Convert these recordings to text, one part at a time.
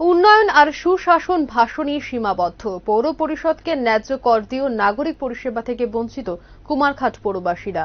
উন্নয়ন আর সুশাসন ভাষণই সীমাবদ্ধ। পৌর পরিষদকে ন্যায্য কর দিয়েও নাগরিক পরিষেবা থেকে বঞ্চিত কুমারঘাট পৌরবাসীরা।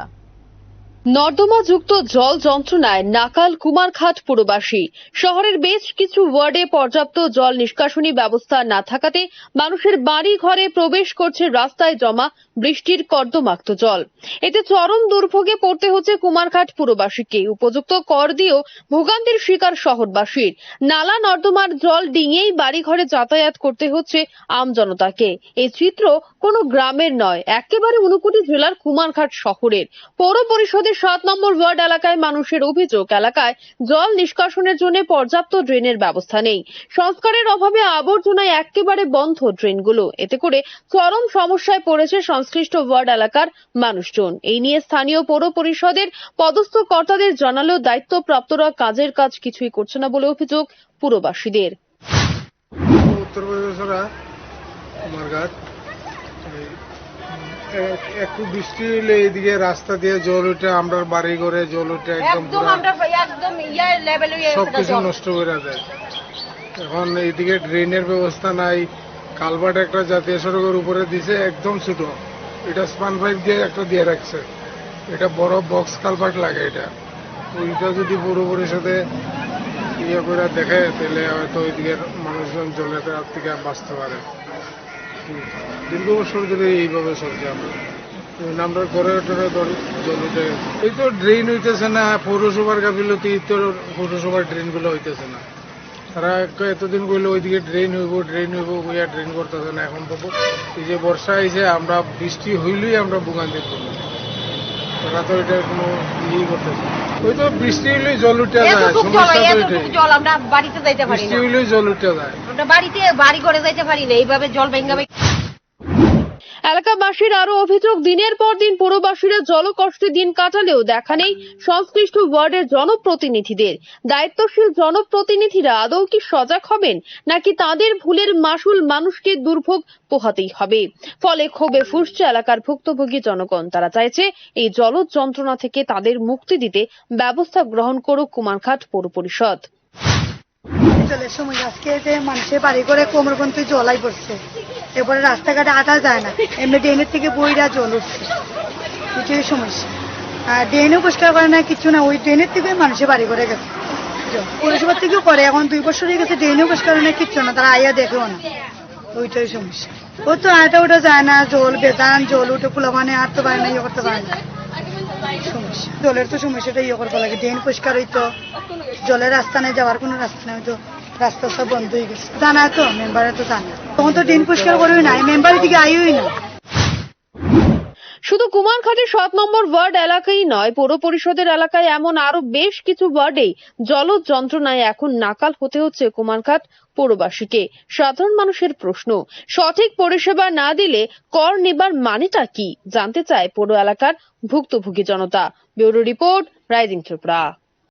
নর্দমাযুক্ত জল যন্ত্রণায় নাকাল কুমারঘাট পুরবাসী। শহরের বেশ কিছু ওয়ার্ডে পর্যাপ্ত জল নিষ্কাশনী ব্যবস্থা না থাকাতে মানুষের বাড়ি ঘরে প্রবেশ করছে রাস্তায় জমা বৃষ্টির কর্দমাক্ত জল। এতে চরম দুর্ভোগে পড়তে হচ্ছে কুমারঘাট পুরবাসীকে। উপযুক্ত কর দিয়েও ভোগান্তির শিকার শহরবাসীর। নালা নর্দমার জল ডিঙিয়েই বাড়ি ঘরে যাতায়াত করতে হচ্ছে আমজনতাকে এই চিত্র কোনো গ্রামের নয়, একেবারে ঊনকোটি জেলার কুমারঘাট শহরের। পৌর পরিষদের সাত নম্বর ওয়ার্ড এলাকায় মানুষের অভিযোগ, এলাকায় জল নিষ্কাশনের জন্য পর্যাপ্ত ড্রেনের ব্যবস্থা নেই। সংস্কারের অভাবে আবর্জনায় একেবারে বন্ধ ড্রেনগুলো। এতে করে চরম সমস্যায় পড়েছে সংশ্লিষ্ট ওয়ার্ড এলাকার মানুষজন। এই নিয়ে স্থানীয় পৌর পরিষদের পদস্থ কর্তাদের জানালেও দায়িত্বপ্রাপ্তরা, কাজের কাজ কিছুই করছে না বলে অভিযোগ পুরবাসীদের। একটু বৃষ্টি হলে এইদিকে রাস্তা দিয়ে জল উঠে আমরা বাড়ি ঘরে জল উঠে একদম একদম পুরা আমরা একদম ইয়া লেভেলে সবকিছু নষ্ট করে দেয় এখন এইদিকে ড্রেনের ব্যবস্থা নাই কালভার্ট একটা জাতীয় সড়কের উপরে দিছে একদম ছোট। এটা স্পান পাইপ দিয়ে একটা দিয়ে রাখছে। এটা বড় বক্স কালভার্ট লাগে এটা। ওইটা যদি পুরো পরিষদে ইয়ে করে দেখে তাহলে হয়তো ওইদিকে মানুষজন জলের হাত থেকে বাঁচতে পারে। দীর্ঘ বছর ধরে এইভাবে চলছে আমরা। আমরা ঘরে টরে জমিতে এই তো ড্রেন হইতেছে না, পৌরসভার গাফিলতি তো পৌরসভার ড্রেনগুলো হইতেছে না। তারা এতদিন কইলো ওইদিকে ড্রেন হইব ড্রেন হইব কইয়া ড্রেন করতেছে না, এখন তো এই যে বর্ষা আইছে, আমরা বৃষ্টি হইলেই আমরা ভোগান্তি করব। তারা তো এটা কোনো ইয়েই করতেছে। ওই তো বৃষ্টি হইলেই জল উঠে যায় সমস্যা তো এটাই। জল আমরা বাড়িতে যাইতে পারি বৃষ্টি না। জল উঠে যায়। আমরা বাড়িতে বাড়ি করে যাইতে পারি না এইভাবে জল ভেঙ্গা এলাকাবাসীর আরও অভিযোগ, দিনের পর দিন পুরবাসীরা জলকষ্টে দিন কাটালেও দেখা নেই সংশ্লিষ্ট ওয়ার্ডের জনপ্রতিনিধিদের। দায়িত্বশীল জনপ্রতিনিধিরা আদৌ কি সজাগ হবেন, নাকি তাদের ভুলের মাসুল মানুষকে দুর্ভোগ পোহাতেই হবে? ফলে ক্ষোভে ফুসছে এলাকার ভুক্তভোগী জনগণ। তারা চাইছে এই জল যন্ত্রণা থেকে তাদের মুক্তি দিতে ব্যবস্থা গ্রহণ করুক কুমারঘাট পৌর পরিষদ। জলের সময় আজকে যে মানুষের বাড়ি করে কোমর পর্যন্ত জলাই পড়ছে। এরপরে রাস্তাঘাটে আটা যায় না। এমনি ড্রেনের থেকে বইরা জল উঠছে। এটাই সমস্যা। আর ড্রেনও পরিষ্কার করে না, কিছু না। ওই ড্রেনের থেকে মানুষের বাড়ি করে গেছে। পৌরসভার থেকেও করে। এখন দুই বছর হয়ে গেছে ড্রেনও পরিষ্কার না, কিচ্ছু না। তারা আইয়া দেখেও না। ওইটাই সমস্যা। ও তো আটা ওটা যায় না, জল বেদান জল উঠে পোলা মানে হাঁটতে পারে না ইয়ে করতে পারে না। সমস্যা। জলের তো সমস্যাটা ইয়ে করতে লাগে। ড্রেন পরিষ্কার হইতো, জলের রাস্তা নেই, যাওয়ার কোনো রাস্তা নেই তো রাস্তা সব বন্ধ হয়ে গেছে। জানা তো মেম্বারে তো জানা। তখন তো ড্রেন পরিষ্কার করেই নাই মেম্বারের দিকে আইই না শুধু কুমারঘাটের সাত নম্বর ওয়ার্ড এলাকাই নয়, পৌর পরিষদের এলাকায় এমন আরও বেশ কিছু ওয়ার্ডেই জল যন্ত্রণায় এখন নাকাল হতে হচ্ছে কুমারঘাট পৌরবাসীকে। সাধারণ মানুষের প্রশ্ন, সঠিক পরিষেবা না দিলে কর নেবার মানেটা কি? জানতে চায় পৌর এলাকার ভুক্তভোগী জনতা। Bureau report, rising Tripura.